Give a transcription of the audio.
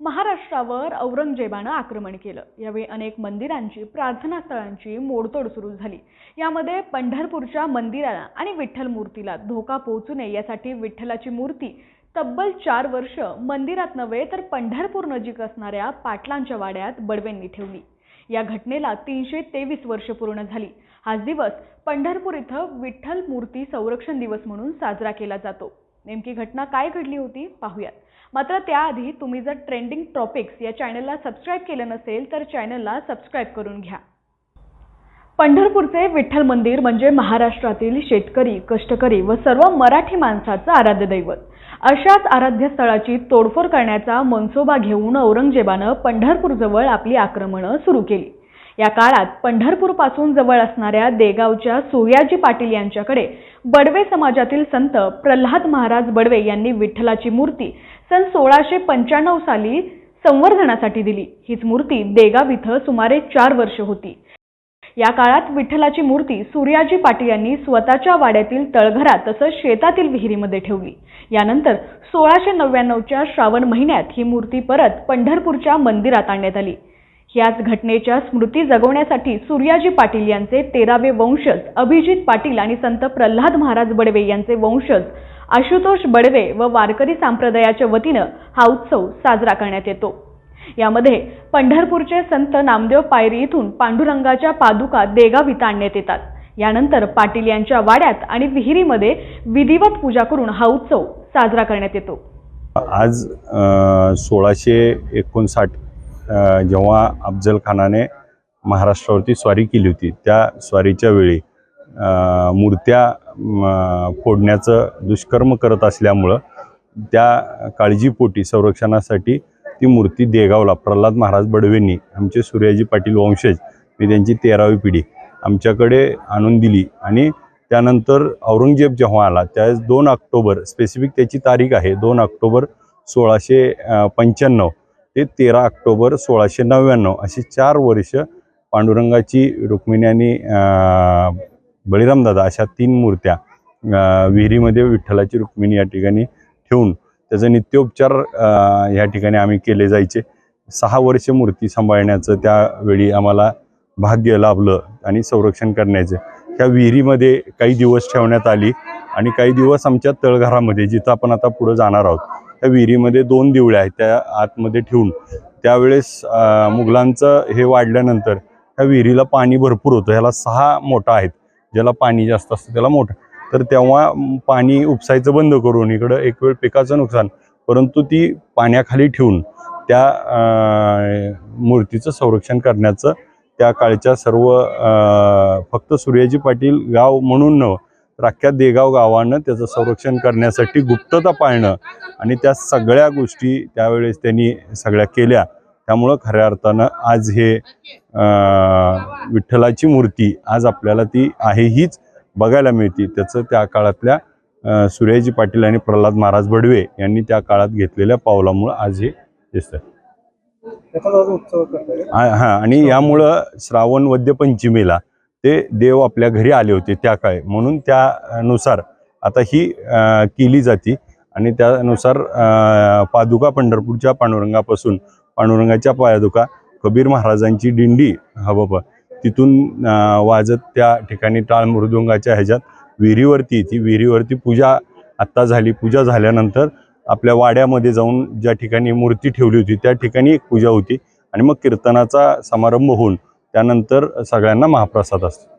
महाराष्ट्रावर औरंगजेबानं आक्रमण केलं. यावेळी अनेक मंदिरांची प्रार्थनास्थळांची मोडतोड सुरू झाली. यामध्ये पंढरपूरच्या मंदिराला आणि विठ्ठल मूर्तीला धोका पोहोचू नये यासाठी विठ्ठलाची मूर्ती तब्बल चार वर्ष मंदिरात नव्हे तर पंढरपूर नजीक असणाऱ्या पाटलांच्या वाड्यात बडवेंनी ठेवली. या घटनेला तीनशे तेवीस वर्ष पूर्ण झाली. हाच दिवस पंढरपूर इथं विठ्ठल मूर्ती संरक्षण दिवस म्हणून साजरा केला जातो. नेमकी घटना काय घडली होती पाहूयात. मात्र त्याआधी तुम्ही जर ट्रेंडिंग टॉपिक्स या चॅनलला सबस्क्राईब केलं नसेल तर चॅनलला सबस्क्राईब करून घ्या. पंढरपूरचे विठ्ठल मंदिर म्हणजे महाराष्ट्रातील शेतकरी कष्टकरी व सर्व मराठी माणसाचं आराध्य दैवत. अशाच आराध्य स्थळाची तोडफोड करण्याचा मनसोबा घेऊन औरंगजेबानं पंढरपूरजवळ आपली आक्रमणं सुरू केली. या काळात पंढरपूरपासून जवळ असणाऱ्या देगावच्या सूर्याजी पाटील यांच्याकडे बडवे समाजातील संत प्रल्हाद महाराज बडवे यांनी विठ्ठलाची मूर्ती सन सोळाशे पंच्याण्णव साली संवर्धनासाठी दिली. हीच मूर्ती देगाव इथं सुमारे चार वर्ष होती. या काळात विठ्ठलाची मूर्ती सूर्याजी पाटील यांनी स्वतःच्या वाड्यातील तळघरात तसंच शेतातील विहिरीमध्ये ठेवली. यानंतर सोळाशे नव्याण्णवच्या श्रावण महिन्यात ही मूर्ती परत पंढरपूरच्या मंदिरात आणण्यात आली. याच घटनेच्या स्मृती जगवण्यासाठी सूर्याजी पाटील यांचे तेरावे वंशज अभिजित पाटील आणि संत प्रल्हाद महाराज बडवे यांचे वंशज आशुतोष बडवे व वारकरी संप्रदायाच्या वतीनं हा उत्सव साजरा करण्यात येतो. यामध्ये पंढरपूरचे संत नामदेव पायरी इथून पांडुरंगाच्या पादुका देगाव आणण्यात येतात. यानंतर पाटील यांच्या वाड्यात आणि विहिरीमध्ये विधिवत पूजा करून हा उत्सव साजरा करण्यात येतो. आज सोळाशे एकोणसाठ जेव्हा अफजल खानाने महाराष्ट्रावरती स्वारी केली होती त्या स्वारीच्या वेळी मूर्त्या फोडण्याचं दुष्कर्म करत असल्यामुळं त्या काळजीपोटी संरक्षणासाठी ती मूर्ती देगावला प्रल्हाद महाराज बडवेंनी आमचे सूर्याजी पाटील वंशज मी त्यांची तेरावी पिढी आमच्याकडे आणून दिली. आणि त्यानंतर औरंगजेब जेव्हा आला त्यावेळेस दोन ऑक्टोबर स्पेसिफिक त्याची तारीख आहे दोन ऑक्टोबर सोळाशे पंच्याण्णव ते तेरा ऑक्टोबर सोळाशे नव्याण्णव अशी चार वर्ष पांडुरंगाची रुक्मिणी आणि बळीरामदादा अशा तीन मूर्त्या विहिरीमध्ये विठ्ठलाची रुक्मिणी या ठिकाणी ठेवून त्याचा नित्योपचार ह्या या ठिकाणी आम्ही केले जायचे. सहा वर्ष मूर्ती सांभाळण्याचं त्यावेळी आम्हाला भाग्य लाभलं आणि संरक्षण करण्याचं. ह्या विहिरीमध्ये काही दिवस ठेवण्यात आली आणि काही दिवस आमच्या तळघरामध्ये जिथं आपण आता पुढं जाणार आहोत त्या विहिरीमध्ये दोन दिवळे आहेत त्या आतमध्ये ठेवून. त्यावेळेस मुघलांचं हे वाढल्यानंतर त्या विहिरीला पाणी भरपूर होतं. ह्याला सहा मोठा आहेत. ज्याला पाणी जास्त असतं त्याला मोठं. तर तेव्हा पाणी उपसायचं बंद करून इकडं एक वेळ पिकाचं नुकसान परंतु ती पाण्याखाली ठेवून त्या मूर्तीचं संरक्षण करण्याचं त्या काळच्या सर्व फक्त सूर्याजी पाटील गाव म्हणून न तर अख्ख्या देगाव गावानं त्याचं संरक्षण करण्यासाठी गुप्तता पाळणं आणि त्या सगळ्या गोष्टी त्यावेळेस त्यांनी सगळ्या केल्या. त्यामुळं खऱ्या अर्थानं आज हे विठ्ठलाची मूर्ती आज आपल्याला ती आहे हीच बघायला मिळते. त्याचं त्या काळातल्या सूर्याजी पाटील आणि प्रल्हाद महाराज बडवे यांनी त्या काळात घेतलेल्या पावलामुळं आज हे दिसतं हा आणि यामुळं श्रावण वद्य पंचमीला ते देव आपल्या घरी आले होते त्या काळी. म्हणून त्यानुसार आता ही केली जाते. आणि त्यानुसार पादुका पंढरपूरच्या पांडुरंगापासून पांडुरंगाच्या पादुका कबीर महाराजांची दिंडी हा बाबा तिथून वाजत त्या ठिकाणी टाळ मृदुंगाच्या ह्याच्यात विहिरीवरती ती विहिरीवरती पूजा आत्ता झाली. पूजा झाल्यानंतर आपल्या वाड्यामध्ये जाऊन ज्या ठिकाणी मूर्ती ठेवली होती त्या ठिकाणी एक पूजा होती. आणि मग कीर्तनाचा समारंभ होऊन त्यानंतर सगळ्यांना महाप्रसाद असतो.